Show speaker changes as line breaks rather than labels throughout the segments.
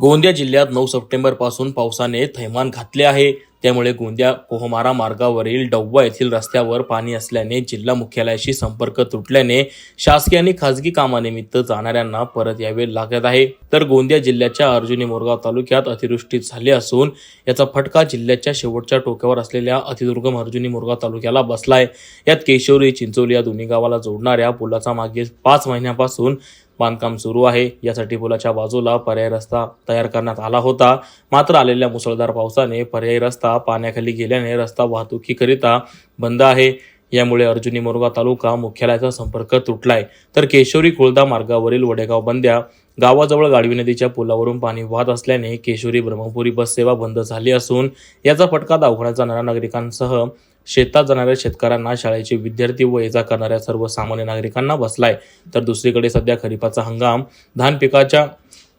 गोंदिया जिल्ह्यात नऊ सप्टेंबरपासून पावसाने थैमान घातले आहे. त्यामुळे गोंदिया कोहमारा मार्गावरील डव्वा येथील रस्त्यावर पाणी असल्याने जिल्हा मुख्यालयाशी संपर्क तुटल्याने शासकीय आणि खासगी कामानिमित्त जाणाऱ्यांना परत यावे लागत आहे. तर गोंदिया जिल्ह्याच्या अर्जुनी मोरगाव तालुक्यात अतिवृष्टी झाली असून याचा फटका जिल्ह्याच्या शेवटच्या टोक्यावर असलेल्या अतिदुर्गम अर्जुनी मोरगाव तालुक्याला बसलाय. यात केशवरी चिंचोली या दोन्ही गावाला जोडणाऱ्या पुलाचा मागील पाच महिन्यापासून बांधकाम सुरू आहे. यासाठी पुलाच्या बाजूला पर्याय रस्ता तयार करण्यात आला होता. मात्र आलेल्या मुसळधार पावसाने पर्यायी रस्ता पाण्याखाली गेल्याने रस्ता वाहतुकीकरिता बंद आहे. यामुळे अर्जुनी मोरगाव तालुका मुख्यालयाचा संपर्क तुटलाय. तर केशोरी कुळदा मार्गावरील वडेगाव बंद्या गावाजवळ गाडवी नदीच्या पुलावरून पाणी वाहत असल्याने केशोरी ब्रह्मपुरी बस सेवा बंद झाली असून याचा फटका दवाखान्यात जाणाऱ्या नागरिकांसह शेतात जाणाऱ्या शेतकऱ्यांना शाळेचे विद्यार्थी व ये जा करणाऱ्या सर्वसामान्य नागरिकांना बसलाय. तर दुसरीकडे सध्या खरीपाचा हंगाम धान पिकाच्या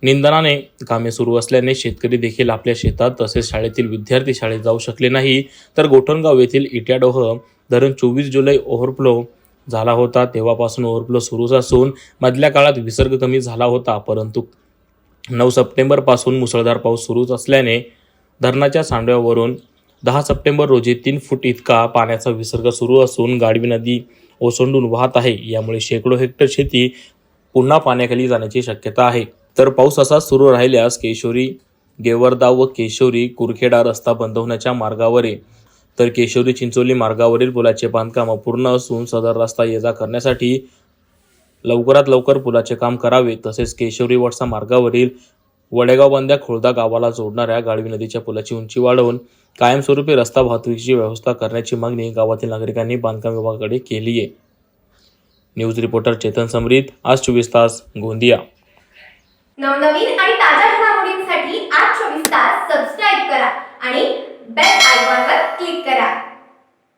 निंदनाने कामे सुरू असल्याने शेतकरी देखील आपल्या शेतात तसेच शाळेतील विद्यार्थी शाळेत जाऊ शकले नाही. तर गोठणगाव येथील इट्याडोह धरण चोवीस जुलै ओव्हरफ्लो झाला होता. तेव्हापासून ओव्हरफ्लो सुरूच असून मधल्या काळात विसर्ग कमी झाला होता. परंतु नऊ सप्टेंबरपासून मुसळधार पाऊस सुरूच असल्याने धरणाच्या सांडव्यावरून दहा सप्टेंबर रोजी तीन फूट इतका पाण्याचा विसर्ग सुरू असून गाडवी नदी ओसंडून वाहत आहे. यामुळे शेकडो हेक्टर शेती पुन्हा पाण्याखाली जाण्याची शक्यता आहे. तर पाऊस असा सुरू राहिल्यास केशोरी गेवरदा व केशोरी कुरखेडा रस्ता बंद होण्याच्या मार्गावर. आहे तर केशोरी चिंचोली मार्गावरील पुलाचे बांधकाम अपूर्ण असून सदर रस्ता ये जा करण्यासाठी लवकरात लवकर पुलाचे काम करावे. तसेच केशोरी वडसा मार्गावरील वडेगाव बंद्या खोळदा गावाला जोडणाऱ्या गाळवी नदीच्या पुलाची उंची वाढवून कायमस्वरूपी रस्ता वाहतुकीची व्यवस्था करण्याची मागणी गावातील नागरिकांनी बांधकाम विभागाकडे केली आहे. न्यूज रिपोर्टर चेतन समरीत आज चोवीस तास गोंदिया.
नवनवीन आणि ताज्या घडामोडींसाठी आज चोवीस तास सबस्क्राईब करा आणि